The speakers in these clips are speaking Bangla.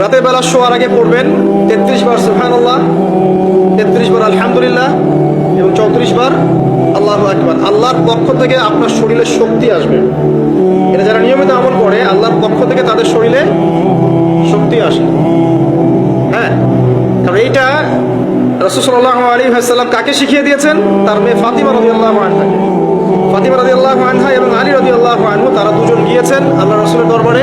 রাতের বেলা শোয়ার আগে পড়বেন। তেত্রিশ বার সুহান আল্লাহ তেত্রিশ বার আলহামদুলিল্লাহ এবং চৌত্রিশ বার আল্লাহ আকবার। আল্লাহর পক্ষ থেকে আপনার শরীরে শক্তি আসবে। এটা যারা নিয়মিত আমল করে, আল্লাহর পক্ষ থেকে তাদের শরীরে শক্তি আসে। হ্যাঁ কারণ এইটা রসুল্লাহ আলী হাসাল্লাম কাকে শিখিয়ে দিয়েছেন? তার মেয়ে ফাতিমা রবি আল্লাহ ফাতিমা রবি আল্লাহ আনহা এবং আলী রবি আল্লাহ আনহু, তারা দুজন গিয়েছেন আল্লাহ রসুলের দরবারে।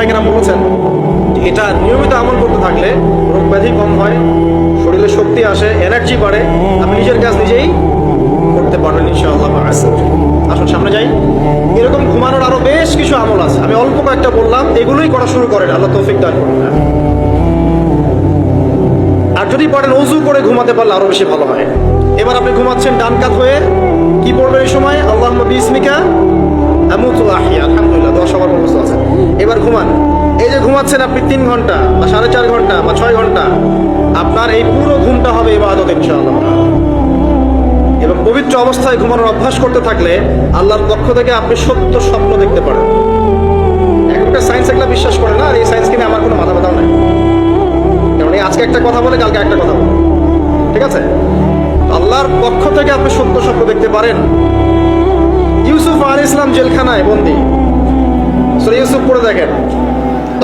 অনেক বলেছেন, যে এটা নিয়মিত আমল করতে থাকলে রোগ ব্যাধি কম হয়, শরীরে শক্তি আসে এনার্জি বাড়ে, আপনি নিজের কাজ নিজেই করতে পারবেন ইনশাআল্লাহ। আসুন, সামনে যাই। এরকম ঘুমানোর আরও বেশ কিছু আমল আছে। আমি অল্প কয়েকটা বললাম, এগুলোই করা শুরু করেন, আল্লাহ তৌফিক দান করুন। আর যদি পারেন অজু করে ঘুমাতে পারলে আরও বেশি ভালো হয়। এবার আপনি ঘুমাচ্ছেন ডান কাত হয়ে, কি পড়বেন এই সময়? আল্লাহ বিসমিকা আমুতুল্লাহি আলহামদুলিল্লাহ এবার ঘুমান। এই যে ঘুমাচ্ছেন আপনি তিন ঘণ্টা, বা সাড়ে চার ঘণ্টা, বা ছয় ঘণ্টা, আপনার এই পুরো ঘুমটা হবে ইবাদত ইনশাআল্লাহ। এবং পবিত্র অবস্থায় ঘুমানোর অভ্যাস করতে থাকলে আল্লাহর পক্ষ থেকে আপনি সত্য স্বপ্ন দেখতে পারেন। এখনকার সায়েন্স একটা বিশ্বাস করে না, আর এই সায়েন্স কিনে আমার কোনো মাথা ব্যথাও নাই। কারণ এই আজকে একটা কথা বলে, কালকে একটা কথা বলে। ঠিক আছে? আল্লাহর পক্ষ থেকে আপনি সত্য স্বপ্ন দেখতে পারেন। ইউসুফ আলী ইসলাম জেলখানায় বন্দি। সরে ইউসুফ পড়ে দেখেন।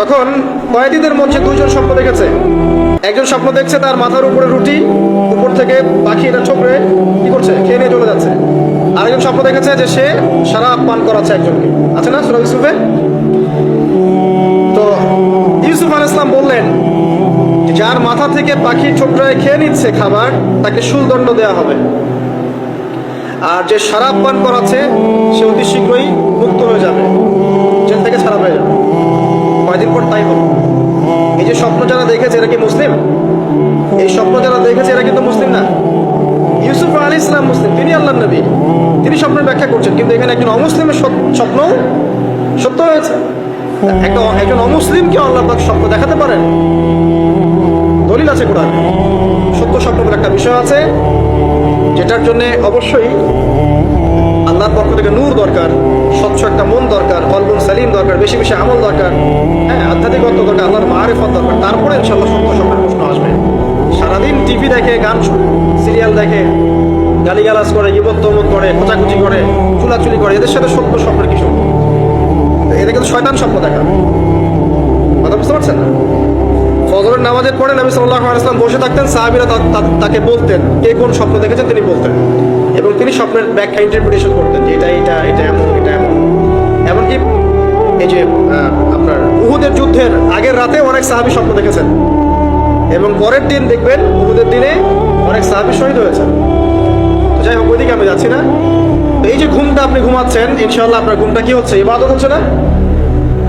তখন কয়েদিদের মধ্যে দুইজন স্বপ্ন দেখেছে। একজন স্বপ্ন দেখছে তার মাথার উপরে রুটি, উপর থেকে পাখি এটা ঠোকরে কি করছে, খেয়ে নিয়ে চলে যাচ্ছে। আরেকজন স্বপ্ন দেখেছে যে সে সারা পান করাচ্ছে একজনকে। আছে না সুরা ইউসুফে? তো ইউসুফ আল ইসলাম বললেন, যার মাথা থেকে পাখি ঠোকরায় খেয়ে নিচ্ছে খাবার, তাকে সুলদণ্ড দেওয়া হবে। আর যে সারাপ পান করাচ্ছে দেখেছে এরা কি মুসলিম? এই স্বপ্ন যারা দেখেছে এরা কিন্তু মুসলিম না। ইউসুফ আলী ইসলাম মুসলিম, তিনি আল্লাহ নবী। তিনি স্বপ্নের ব্যাখ্যা করছেন, কিন্তু এখানে একজন অমুসলিমের স্বপ্ন সত্য হয়েছে। একজন অমুসলিমকে আল্লাহ পাক স্বপ্ন দেখাতে পারেন। দলিল আছে কোরআন। সত্য স্বপ্ন বলে একটা বিষয় আছে, যেটার জন্য অবশ্যই আল্লাহর পক্ষ থেকে নূর দরকার। স্বচ্ছ একটা মন দরকার কলবুন সালিম দরকার, বেশি বেশি আমল দরকার হ্যাঁ আধ্যাত্মিকত্ব দরকার, আল্লাহর মারেফত দরকার। তারপরে ইনশাল্লাহ সত্য স্বপ্নের প্রশ্ন আসবে। সারাদিন টিভি দেখে, গান সিরিয়াল দেখে গালি গালিগালাজ করে ইবত তমত করে, খোঁচাখুচি করে, চুলাচুলি করে, এদের সাথে সত্য স্বপ্নের কিছু এদের কিন্তু শয়তান স্বপ্ন দেখা কথা বুঝতে পারছেন? না ফজরের নামাজের পরে নবী সাল্লাহ আলাইসলাম বসে থাকতেন, সাহাবিরা তাকে বলতেন, কে কোন স্বপ্ন দেখেছেন তিনি বলতেন। এবং তিনি স্বপ্নের ব্যাখ্যা ইন্টারপ্রিটেশন করতেন যে এটা এটা এটা এমন। এমন এমনকি এই যে আপনার উহুদের যুদ্ধের আগের রাতে অনেক সাহাবি স্বপ্ন দেখেছেন। এবং পরের দিন দেখবেন উহুদের দিনে অনেক সাহাবি শহীদ হয়েছেন। তো যাই হোক, ওইদিকে আমি যাচ্ছি না। এই যে ঘুমটা আপনি ঘুমাচ্ছেন ইনশাল্লাহ আপনার ঘুমটা কি হচ্ছে? ইবাদত হচ্ছে না?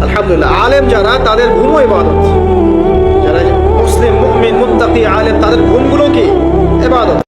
আলহামদুলিল্লাহ, আলেম যারা, তাদের ঘুমও ইবাদত। যারা মুসলিম, মুমিন, মুত্তাকি, আলেম, তাদের ঘুমগুলো কি? এবাদত